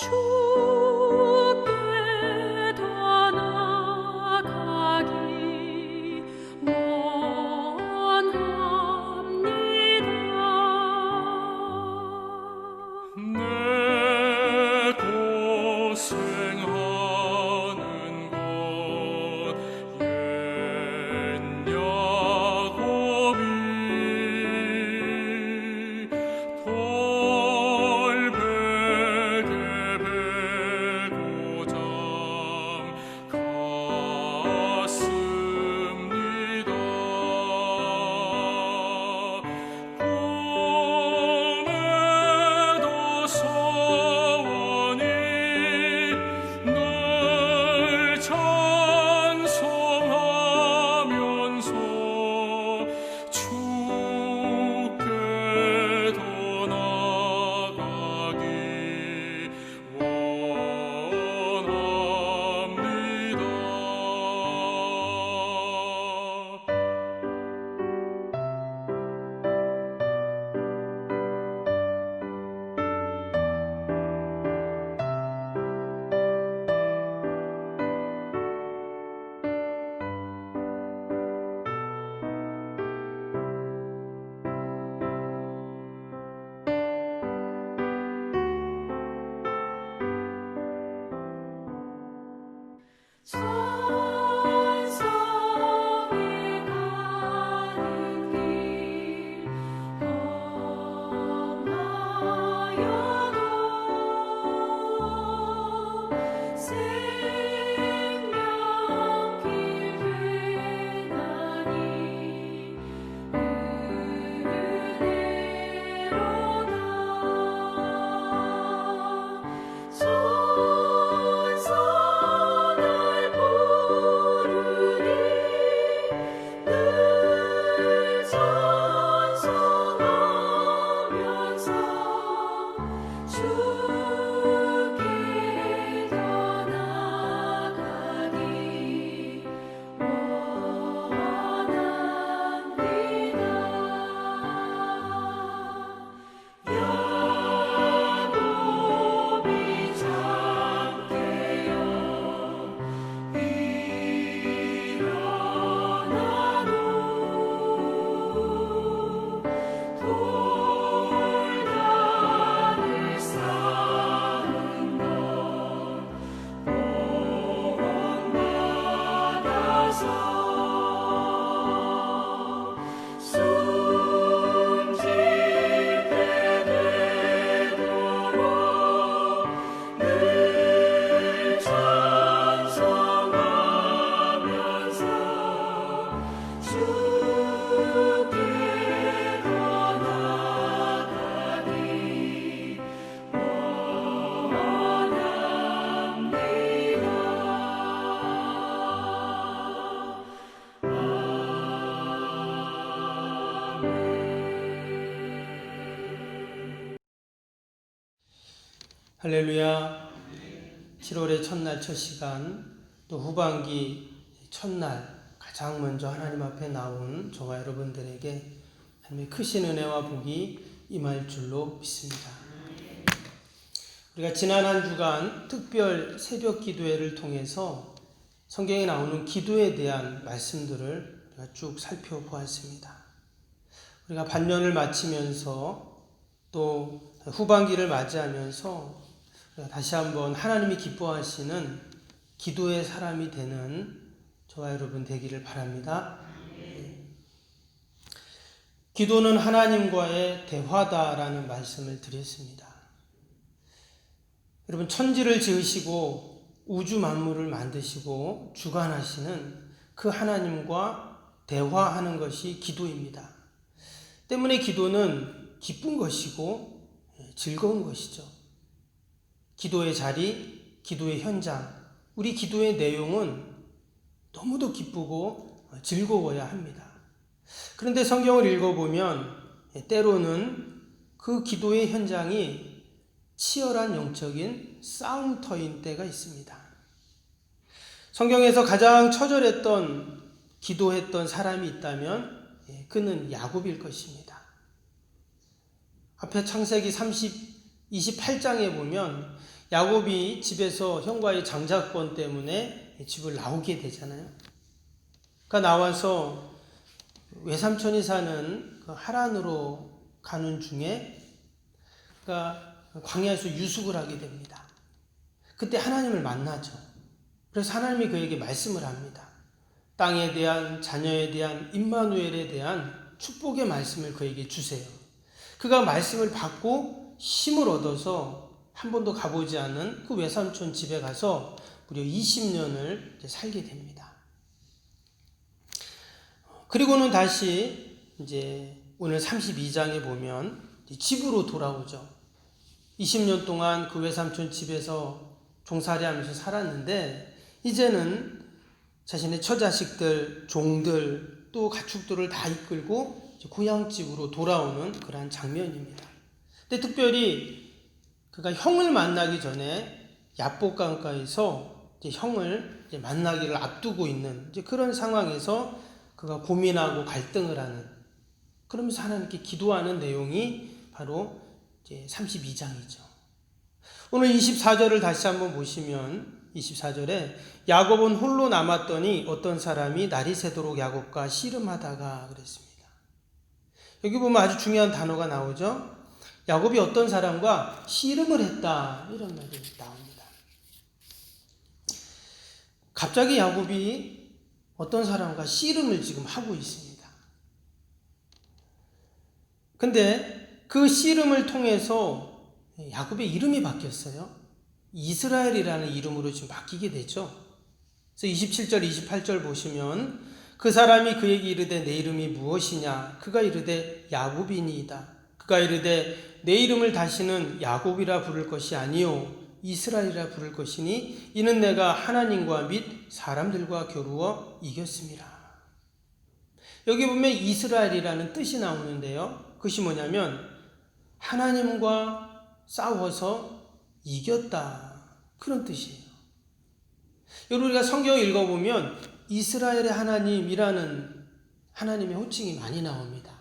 出 Say. 할렐루야. 7월의 첫날 첫 시간 또 후반기 첫날 가장 먼저 하나님 앞에 나온 저와 여러분들에게 하나님의 크신 은혜와 복이 임할 줄로 믿습니다. 우리가 지난 한 주간 특별 새벽 기도회를 통해서 성경에 나오는 기도에 대한 말씀들을 우리가 쭉 살펴보았습니다. 우리가 반년을 마치면서 또 후반기를 맞이하면서 다시 한번 하나님이 기뻐하시는 기도의 사람이 되는 저와 여러분 되기를 바랍니다. 기도는 하나님과의 대화다라는 말씀을 드렸습니다. 여러분 천지를 지으시고 우주 만물을 만드시고 주관하시는 그 하나님과 대화하는 것이 기도입니다. 때문에 기도는 기쁜 것이고 즐거운 것이죠. 기도의 자리, 기도의 현장, 우리 기도의 내용은 너무도 기쁘고 즐거워야 합니다. 그런데 성경을 읽어보면 때로는 그 기도의 현장이 치열한 영적인 싸움터인 때가 있습니다. 성경에서 가장 처절했던 기도했던 사람이 있다면 그는 야곱일 것입니다. 앞에 창세기 30, 28장에 보면 야곱이 집에서 형과의 장자권 때문에 집을 나오게 되잖아요. 그러니까 나와서 외삼촌이 사는 그 하란으로 가는 중에 그러니까 광야에서 유숙을 하게 됩니다. 그때 하나님을 만나죠. 그래서 하나님이 그에게 말씀을 합니다. 땅에 대한 자녀에 대한 임마누엘에 대한 축복의 말씀을 그에게 주세요. 그가 말씀을 받고 힘을 얻어서 한 번도 가보지 않은 그 외삼촌 집에 가서 무려 20년을 살게 됩니다. 그리고는 다시 이제 오늘 32장에 보면 집으로 돌아오죠. 20년 동안 그 외삼촌 집에서 종살이 하면서 살았는데 이제는 자신의 처자식들, 종들, 또 가축들을 다 이끌고 고향집으로 돌아오는 그러한 장면입니다. 근데 특별히 그가 형을 만나기 전에 야복강가에서 형을 만나기를 앞두고 있는 이제 그런 상황에서 그가 고민하고 갈등을 하는 그러면서 하나님께 기도하는 내용이 바로 이제 32장이죠. 오늘 24절을 다시 한번 보시면 24절에 야곱은 홀로 남았더니 어떤 사람이 날이 새도록 야곱과 씨름하다가 그랬습니다. 여기 보면 아주 중요한 단어가 나오죠. 야곱이 어떤 사람과 씨름을 했다 이런 말이 나옵니다. 갑자기 야곱이 어떤 사람과 씨름을 지금 하고 있습니다. 근데 그 씨름을 통해서 야곱의 이름이 바뀌었어요. 이스라엘이라는 이름으로 지금 바뀌게 되죠. 그래서 27절, 28절 보시면 그 사람이 그에게 이르되 내 이름이 무엇이냐? 그가 이르되 야곱이니이다. 그가 이르되 내 이름을 다시는 야곱이라 부를 것이 아니요 이스라엘이라 부를 것이니 이는 내가 하나님과 및 사람들과 겨루어 이겼습니다. 여기 보면 이스라엘이라는 뜻이 나오는데요. 그것이 뭐냐면 하나님과 싸워서 이겼다. 그런 뜻이에요. 여러분 우리가 성경 읽어 보면 이스라엘의 하나님이라는 하나님의 호칭이 많이 나옵니다.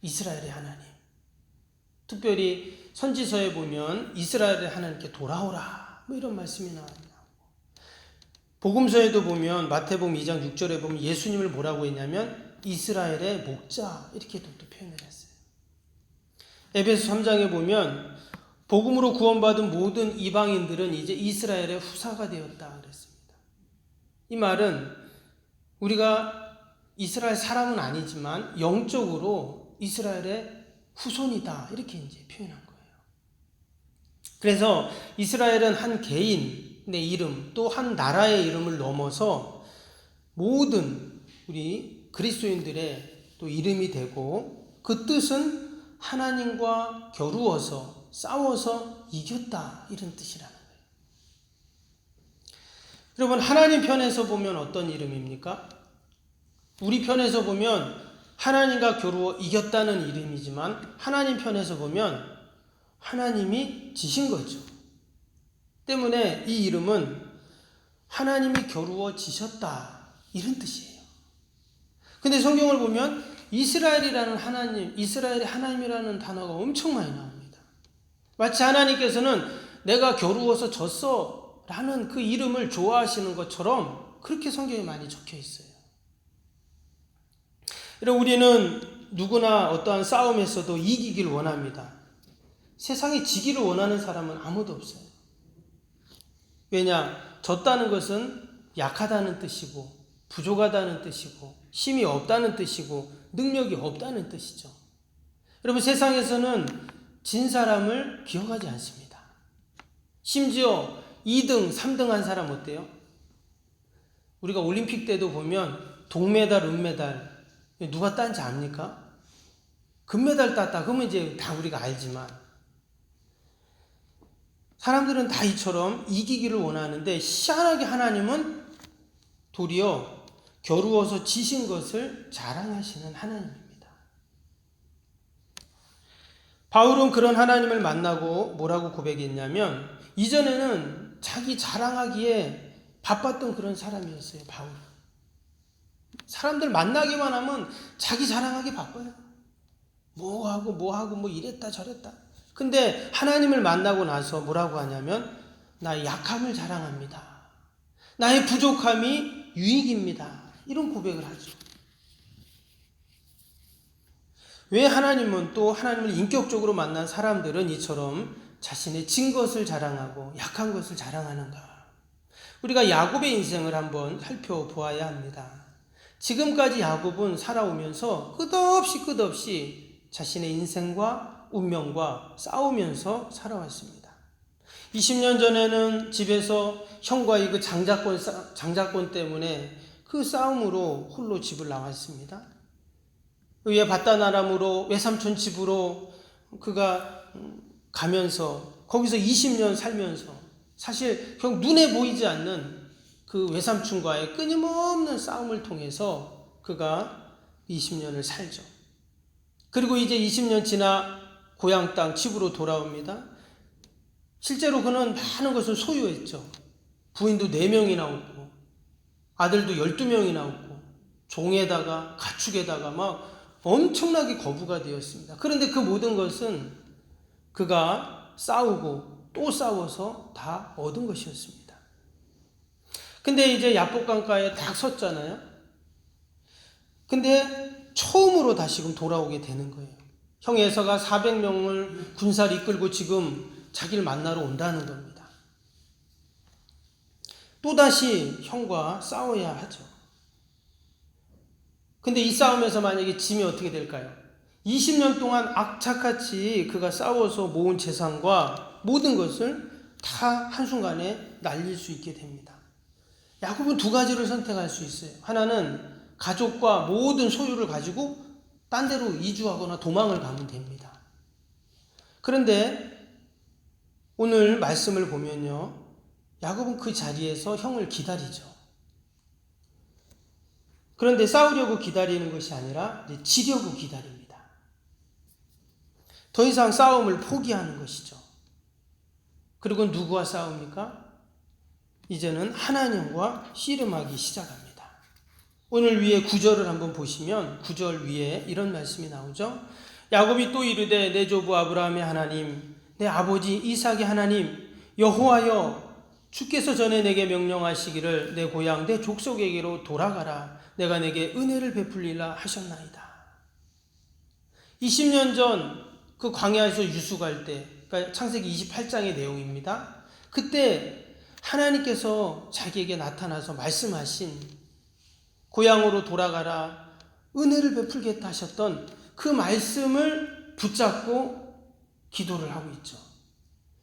이스라엘의 하나님. 특별히 선지서에 보면 이스라엘의 하나님께 돌아오라. 뭐 이런 말씀이 나옵니다. 복음서에도 보면 마태복음 2장 6절에 보면 예수님을 뭐라고 했냐면 이스라엘의 목자 이렇게 또 표현을 했어요. 에베소 3장에 보면 복음으로 구원받은 모든 이방인들은 이제 이스라엘의 후사가 되었다 그랬습니다. 이 말은 우리가 이스라엘 사람은 아니지만 영적으로 이스라엘의 후손이다 이렇게 이제 표현한 거예요. 그래서 이스라엘은 한 개인의 이름 또 한 나라의 이름을 넘어서 모든 우리 그리스도인들의 또 이름이 되고 그 뜻은 하나님과 겨루어서 싸워서 이겼다 이런 뜻이라는 거예요. 여러분 하나님 편에서 보면 어떤 이름입니까? 우리 편에서 보면 하나님과 겨루어 이겼다는 이름이지만 하나님 편에서 보면 하나님이 지신 거죠. 때문에 이 이름은 하나님이 겨루어 지셨다. 이런 뜻이에요. 근데 성경을 보면 이스라엘이라는 하나님, 이스라엘의 하나님이라는 단어가 엄청 많이 나옵니다. 마치 하나님께서는 내가 겨루어서 졌어 라는 그 이름을 좋아하시는 것처럼 그렇게 성경에 많이 적혀 있어요. 여러분, 우리는 누구나 어떠한 싸움에서도 이기길 원합니다. 세상에 지기를 원하는 사람은 아무도 없어요. 왜냐? 졌다는 것은 약하다는 뜻이고, 부족하다는 뜻이고, 힘이 없다는 뜻이고, 능력이 없다는 뜻이죠. 여러분, 세상에서는 진 사람을 기억하지 않습니다. 심지어 2등, 3등 한 사람 어때요? 우리가 올림픽 때도 보면 동메달, 은메달, 누가 딴지 압니까? 금메달 땄다. 그러면 이제 다 우리가 알지만. 사람들은 다 이처럼 이기기를 원하는데 희한하게 하나님은 도리어 겨루어서 지신 것을 자랑하시는 하나님입니다. 바울은 그런 하나님을 만나고 뭐라고 고백했냐면 이전에는 자기 자랑하기에 바빴던 그런 사람이었어요. 바울은. 사람들 만나기만 하면 자기 자랑하기 바빠요. 뭐 하고 뭐 하고 뭐 이랬다 저랬다. 근데 하나님을 만나고 나서 뭐라고 하냐면 나의 약함을 자랑합니다. 나의 부족함이 유익입니다. 이런 고백을 하죠. 왜 하나님은 또 하나님을 인격적으로 만난 사람들은 이처럼 자신의 진 것을 자랑하고 약한 것을 자랑하는가? 우리가 야곱의 인생을 한번 살펴보아야 합니다. 지금까지 야곱은 살아오면서 끝없이 끝없이 자신의 인생과 운명과 싸우면서 살아왔습니다. 20년 전에는 집에서 형과의 그 장자권, 장자권 때문에 그 싸움으로 홀로 집을 나왔습니다. 의에 바다나람으로 외삼촌 집으로 그가 가면서 거기서 20년 살면서 사실 형 눈에 보이지 않는 그 외삼촌과의 끊임없는 싸움을 통해서 그가 20년을 살죠. 그리고 이제 20년 지나 고향 땅 집으로 돌아옵니다. 실제로 그는 많은 것을 소유했죠. 부인도 4명이나 없고, 아들도 12명이나 없고, 종에다가, 가축에다가 막 엄청나게 거부가 되었습니다. 그런데 그 모든 것은 그가 싸우고 또 싸워서 다 얻은 것이었습니다. 근데 이제 야복강가에 딱 섰잖아요. 근데 처음으로 다시금 돌아오게 되는 거예요. 형 에서가 400명을 군사를 이끌고 지금 자기를 만나러 온다는 겁니다. 또다시 형과 싸워야 하죠. 근데 이 싸움에서 만약에 짐이 어떻게 될까요? 20년 동안 악착같이 그가 싸워서 모은 재산과 모든 것을 다 한순간에 날릴 수 있게 됩니다. 야곱은 두 가지를 선택할 수 있어요. 하나는 가족과 모든 소유를 가지고 딴 데로 이주하거나 도망을 가면 됩니다. 그런데 오늘 말씀을 보면요. 야곱은 그 자리에서 형을 기다리죠. 그런데 싸우려고 기다리는 것이 아니라 지려고 기다립니다. 더 이상 싸움을 포기하는 것이죠. 그리고 누구와 싸웁니까? 이제는 하나님과 씨름하기 시작합니다. 오늘 위에 구절을 한번 보시면 구절 위에 이런 말씀이 나오죠. 야곱이 또 이르되 내 조부 아브라함의 하나님, 내 아버지 이삭의 하나님, 여호와여 주께서 전에 내게 명령하시기를 내 고향 내 족속에게로 돌아가라. 내가 내게 은혜를 베풀리라 하셨나이다. 20년 전 그 광야에서 갈 때, 그러니까 창세기 28장의 내용입니다. 그때 하나님께서 자기에게 나타나서 말씀하신 고향으로 돌아가라 은혜를 베풀겠다 하셨던 그 말씀을 붙잡고 기도를 하고 있죠.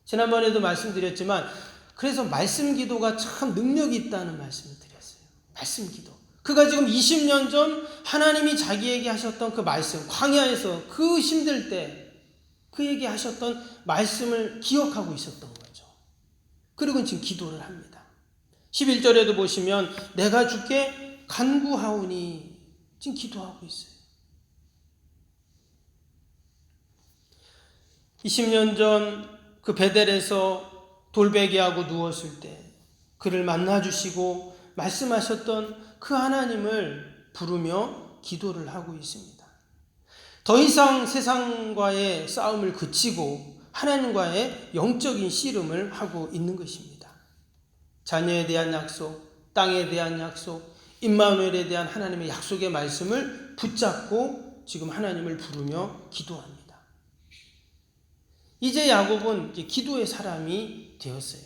지난번에도 말씀드렸지만 그래서 말씀 기도가 참 능력이 있다는 말씀을 드렸어요. 말씀 기도. 그가 지금 20년 전 하나님이 자기에게 하셨던 그 말씀, 광야에서 그 힘들 때 그에게 하셨던 말씀을 기억하고 있었던 거죠. 그리고 지금 기도를 합니다. 11절에도 보시면 내가 주께 간구하오니 지금 기도하고 있어요. 20년 전 그 베델에서 돌베개하고 누웠을 때 그를 만나 주시고 말씀하셨던 그 하나님을 부르며 기도를 하고 있습니다. 더 이상 세상과의 싸움을 그치고 하나님과의 영적인 씨름을 하고 있는 것입니다. 자녀에 대한 약속, 땅에 대한 약속, 임마누엘에 대한 하나님의 약속의 말씀을 붙잡고 지금 하나님을 부르며 기도합니다. 이제 야곱은 이제 기도의 사람이 되었어요.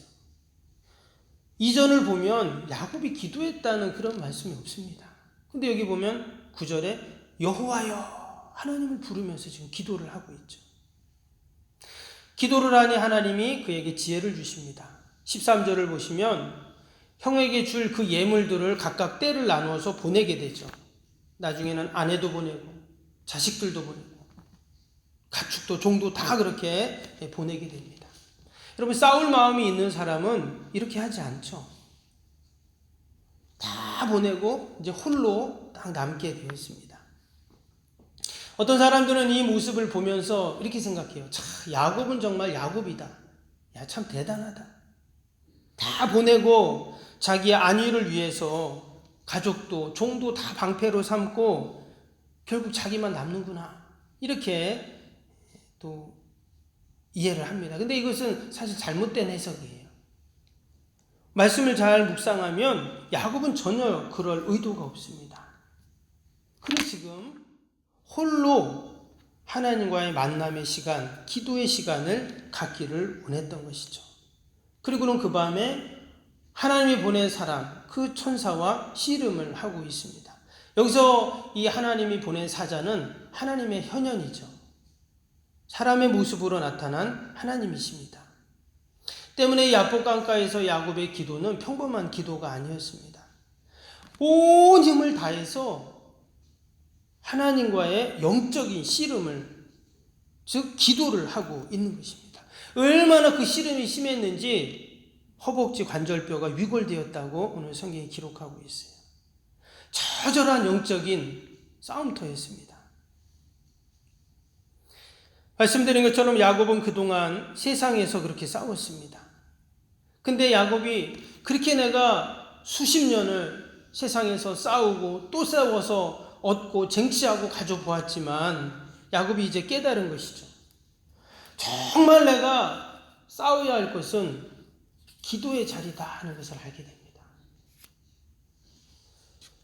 이전을 보면 야곱이 기도했다는 그런 말씀이 없습니다. 근데 여기 보면 9절에 여호와여 하나님을 부르면서 지금 기도를 하고 있죠. 기도를 하니 하나님이 그에게 지혜를 주십니다. 13절을 보시면 형에게 줄 그 예물들을 각각 때를 나누어서 보내게 되죠. 나중에는 아내도 보내고 자식들도 보내고 가축도 종도 다 그렇게 보내게 됩니다. 여러분 싸울 마음이 있는 사람은 이렇게 하지 않죠. 다 보내고 이제 홀로 딱 남게 되어 있습니다. 어떤 사람들은 이 모습을 보면서 이렇게 생각해요. 참 야곱은 정말 야곱이다. 야 참 대단하다. 다 보내고 자기의 안위를 위해서 가족도 종도 다 방패로 삼고 결국 자기만 남는구나. 이렇게 또 이해를 합니다. 근데 이것은 사실 잘못된 해석이에요. 말씀을 잘 묵상하면 야곱은 전혀 그럴 의도가 없습니다. 근데 지금 홀로 하나님과의 만남의 시간, 기도의 시간을 갖기를 원했던 것이죠. 그리고는 그 밤에 하나님이 보낸 사람, 그 천사와 씨름을 하고 있습니다. 여기서 이 하나님이 보낸 사자는 하나님의 현현이죠. 사람의 모습으로 나타난 하나님이십니다. 때문에 야복강가에서 야곱의 기도는 평범한 기도가 아니었습니다. 온 힘을 다해서 하나님과의 영적인 씨름을 즉 기도를 하고 있는 것입니다. 얼마나 그 씨름이 심했는지 허벅지 관절뼈가 위골되었다고 오늘 성경이 기록하고 있어요. 처절한 영적인 싸움터였습니다. 말씀드린 것처럼 야곱은 그동안 세상에서 그렇게 싸웠습니다. 근데 야곱이 그렇게 내가 수십 년을 세상에서 싸우고 또 싸워서 얻고 쟁취하고 가져보았지만 야곱이 이제 깨달은 것이죠. 정말 내가 싸워야 할 것은 기도의 자리다 하는 것을 알게 됩니다.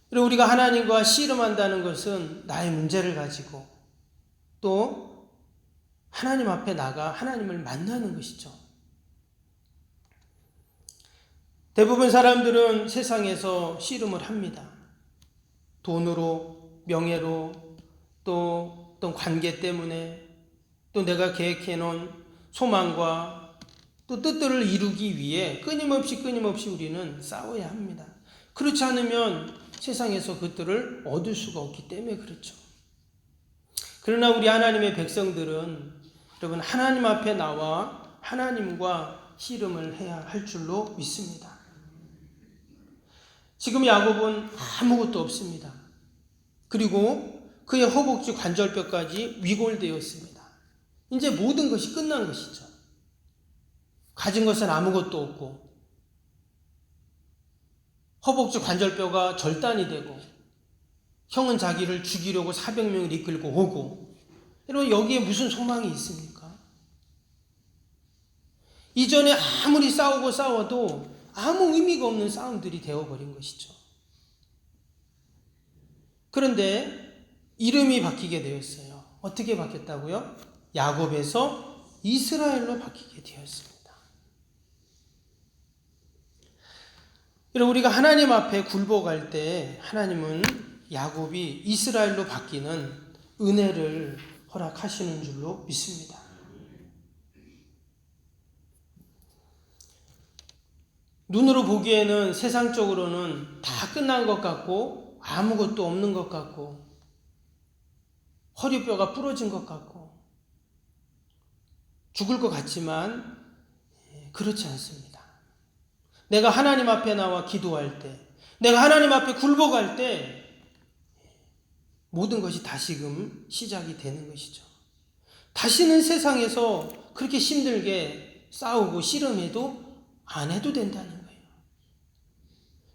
그리고 우리가 하나님과 씨름한다는 것은 나의 문제를 가지고 또 하나님 앞에 나가 하나님을 만나는 것이죠. 대부분 사람들은 세상에서 씨름을 합니다. 돈으로, 명예로, 또 어떤 관계 때문에, 또 내가 계획해 놓은 소망과 또 뜻들을 이루기 위해 끊임없이 끊임없이 우리는 싸워야 합니다. 그렇지 않으면 세상에서 그들을 얻을 수가 없기 때문에 그렇죠. 그러나 우리 하나님의 백성들은 여러분 하나님 앞에 나와 하나님과 씨름을 해야 할 줄로 믿습니다. 지금 야곱은 아무것도 없습니다. 그리고 그의 허벅지 관절뼈까지 위골되었습니다. 이제 모든 것이 끝난 것이죠. 가진 것은 아무것도 없고 허벅지 관절뼈가 절단이 되고 형은 자기를 죽이려고 400명을 이끌고 오고 여러분 여기에 무슨 소망이 있습니까? 이전에 아무리 싸우고 싸워도 아무 의미가 없는 싸움들이 되어버린 것이죠. 그런데 이름이 바뀌게 되었어요. 어떻게 바뀌었다고요? 야곱에서 이스라엘로 바뀌게 되었습니다. 여러분 우리가 하나님 앞에 굴복할 때 하나님은 야곱이 이스라엘로 바뀌는 은혜를 허락하시는 줄로 믿습니다. 눈으로 보기에는 세상적으로는 다 끝난 것 같고 아무것도 없는 것 같고 허리뼈가 부러진 것 같고 죽을 것 같지만 예, 그렇지 않습니다. 내가 하나님 앞에 나와 기도할 때, 내가 하나님 앞에 굴복할 때 모든 것이 다시금 시작이 되는 것이죠. 다시는 세상에서 그렇게 힘들게 싸우고 씨름해도 안 해도 된다는.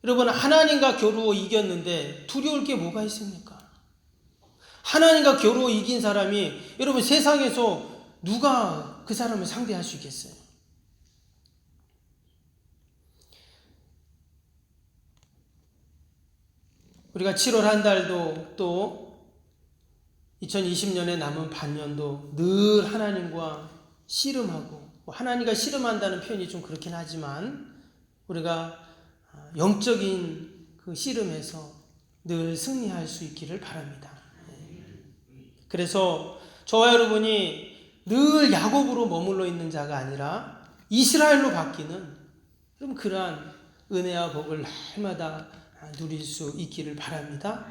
여러분, 하나님과 겨루어 이겼는데 두려울 게 뭐가 있습니까? 하나님과 겨루어 이긴 사람이 여러분 세상에서 누가 그 사람을 상대할 수 있겠어요? 우리가 7월 한 달도 또 2020년에 남은 반년도 늘 하나님과 씨름하고 뭐 하나님과 씨름한다는 표현이 좀 그렇긴 하지만 우리가 영적인 그 씨름에서 늘 승리할 수 있기를 바랍니다. 그래서 저와 여러분이 늘 야곱으로 머물러 있는 자가 아니라 이스라엘로 바뀌는 그럼 그러한 은혜와 복을 날마다 누릴 수 있기를 바랍니다.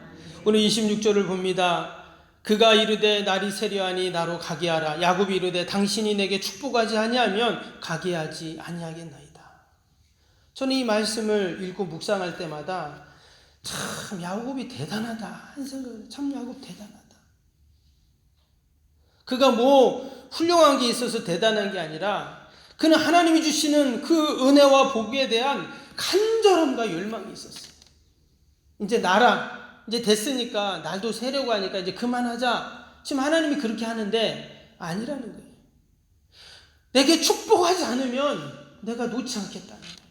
오늘 26절을 봅니다. 그가 이르되 날이 세려하니 나로 가게 하라. 야곱이 이르되 당신이 내게 축복하지 아니하면 가게 하지 아니하겠나이다. 저는 이 말씀을 읽고 묵상할 때마다 참 야곱이 대단하다 한 생각을 참 야곱 대단하다. 그가 뭐 훌륭한 게 있어서 대단한 게 아니라 그는 하나님이 주시는 그 은혜와 복에 대한 간절함과 열망이 있었어요. 이제 나라 이제 됐으니까 날도 세려고 하니까 이제 그만하자. 지금 하나님이 그렇게 하는데 아니라는 거예요. 내게 축복하지 않으면 내가 놓지 않겠다는 거예요.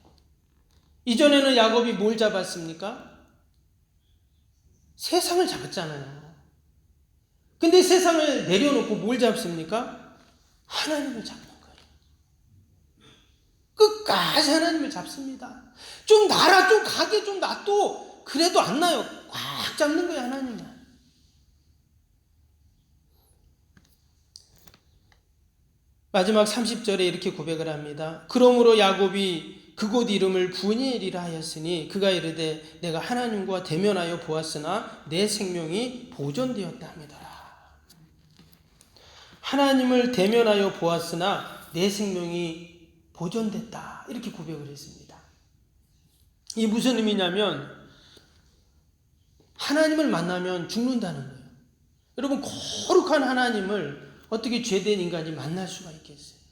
이전에는 야곱이 뭘 잡았습니까? 세상을 잡았잖아요. 근데 세상을 내려놓고 뭘 잡습니까? 하나님을 잡는 거예요. 끝까지 하나님을 잡습니다. 좀 나라 좀 가게 좀 놔둬. 그래도 안 나요. 꽉 잡는 거예요, 하나님은. 마지막 30절에 이렇게 고백을 합니다. 그러므로 야곱이 그곳 이름을 부니엘이라 하였으니 그가 이르되 내가 하나님과 대면하여 보았으나 내 생명이 보존되었다 합니다. 하나님을 대면하여 보았으나 내 생명이 보존됐다. 이렇게 고백을 했습니다. 이 무슨 의미냐면 하나님을 만나면 죽는다는 거예요. 여러분 거룩한 하나님을 어떻게 죄된 인간이 만날 수가 있겠어요?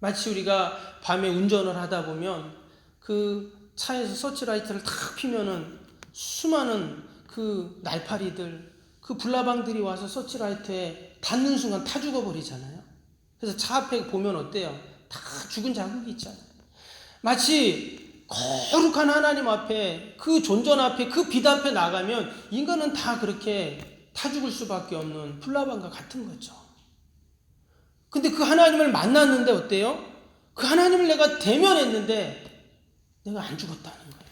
마치 우리가 밤에 운전을 하다 보면 그 차에서 서치라이트를 탁 피면은 수많은 그 날파리들, 그 불나방들이 와서 서치라이트에 닿는 순간 타 죽어버리잖아요. 그래서 차 앞에 보면 어때요? 다 죽은 자국이 있잖아요. 마치 거룩한 하나님 앞에 그 존전 앞에 그 빛 앞에 나가면 인간은 다 그렇게 타 죽을 수밖에 없는 풀라방과 같은 거죠. 근데 그 하나님을 만났는데 어때요? 그 하나님을 내가 대면했는데 내가 안 죽었다는 거예요.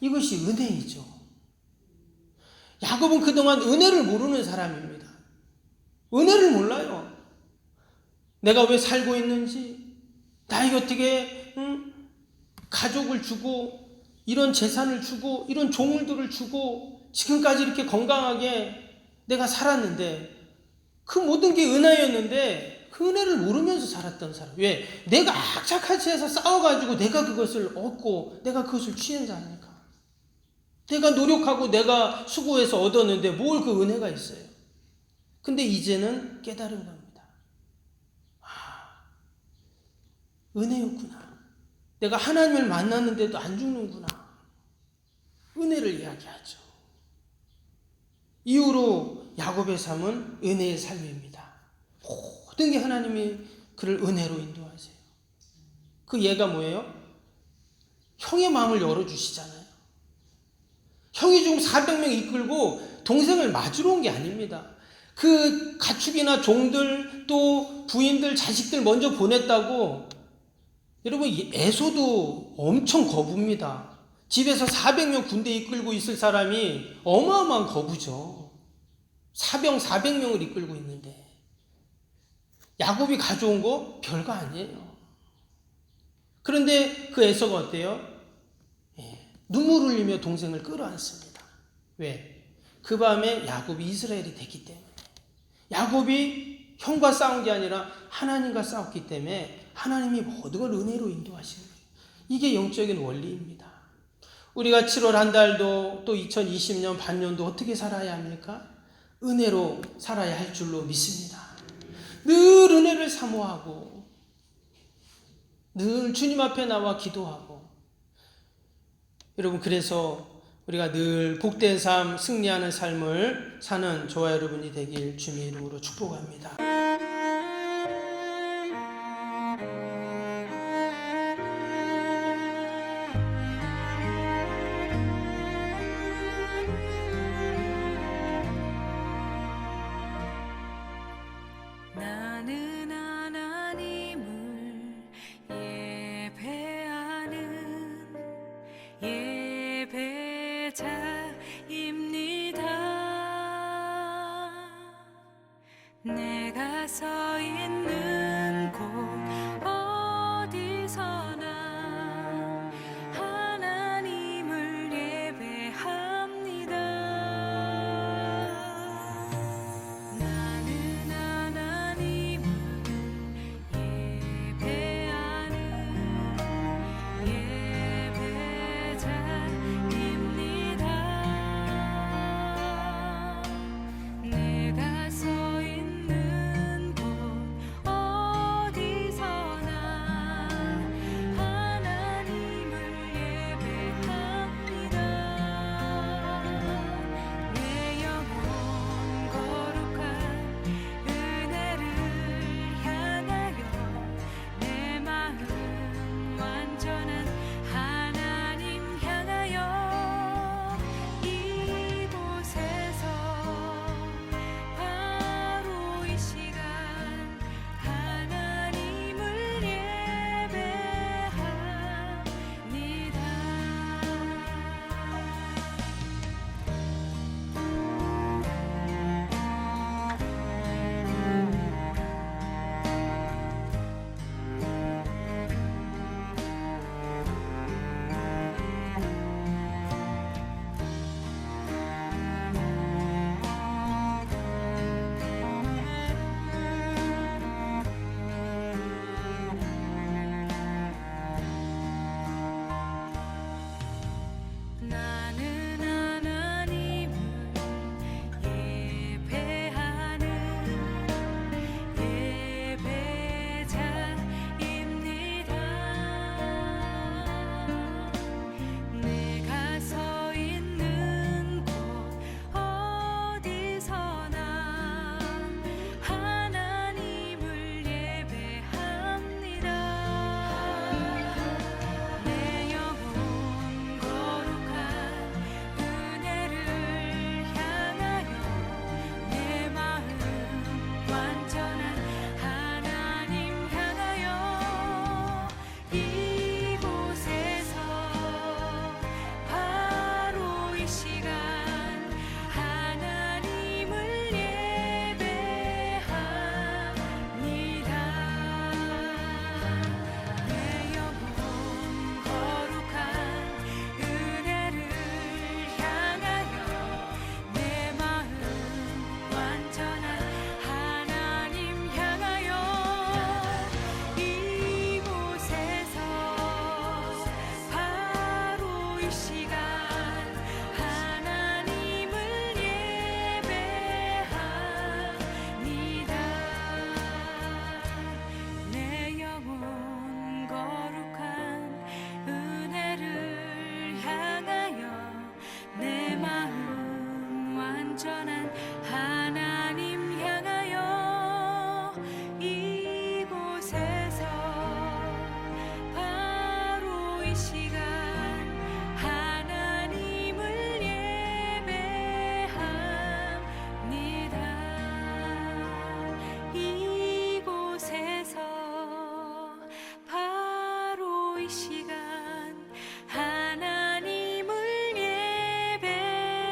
이것이 은혜이죠. 야곱은 그동안 은혜를 모르는 사람입니다. 은혜를 몰라요. 내가 왜 살고 있는지, 나에게 어떻게 응? 가족을 주고 이런 재산을 주고 이런 종물들을 주고 지금까지 이렇게 건강하게 내가 살았는데 그 모든 게 은혜였는데 그 은혜를 모르면서 살았던 사람. 왜? 내가 악착같이 해서 싸워가지고 내가 그것을 얻고 내가 그것을 취한 자니까. 내가 노력하고 내가 수고해서 얻었는데 뭘 그 은혜가 있어요. 근데 이제는 깨달은 겁니다. 아, 은혜였구나. 내가 하나님을 만났는데도 안 죽는구나. 은혜를 이야기하죠. 이후로 야곱의 삶은 은혜의 삶입니다. 모든 게 하나님이 그를 은혜로 인도하세요. 그 예가 뭐예요? 형의 마음을 열어주시잖아요. 형이 지금 400명 이끌고 동생을 맞으러 온 게 아닙니다. 그 가축이나 종들 또 부인들 자식들 먼저 보냈다고 여러분 에서도 엄청 거부입니다. 집에서 400명 군대 이끌고 있을 사람이 어마어마한 거부죠. 사병 400명을 이끌고 있는데 야곱이 가져온 거 별거 아니에요. 그런데 그 에서가 어때요? 예, 눈물 흘리며 동생을 끌어안습니다. 왜? 그 밤에 야곱이 이스라엘이 됐기 때문에. 야곱이 형과 싸운 게 아니라 하나님과 싸웠기 때문에 하나님이 모든 걸 은혜로 인도하시는 거예요. 이게 영적인 원리입니다. 우리가 7월 한 달도 또 2020년 반년도 어떻게 살아야 합니까? 은혜로 살아야 할 줄로 믿습니다. 늘 은혜를 사모하고 늘 주님 앞에 나와 기도하고 여러분 그래서 우리가 늘 복된 삶, 승리하는 삶을 사는 저와 여러분이 되길 주님의 이름으로 축복합니다.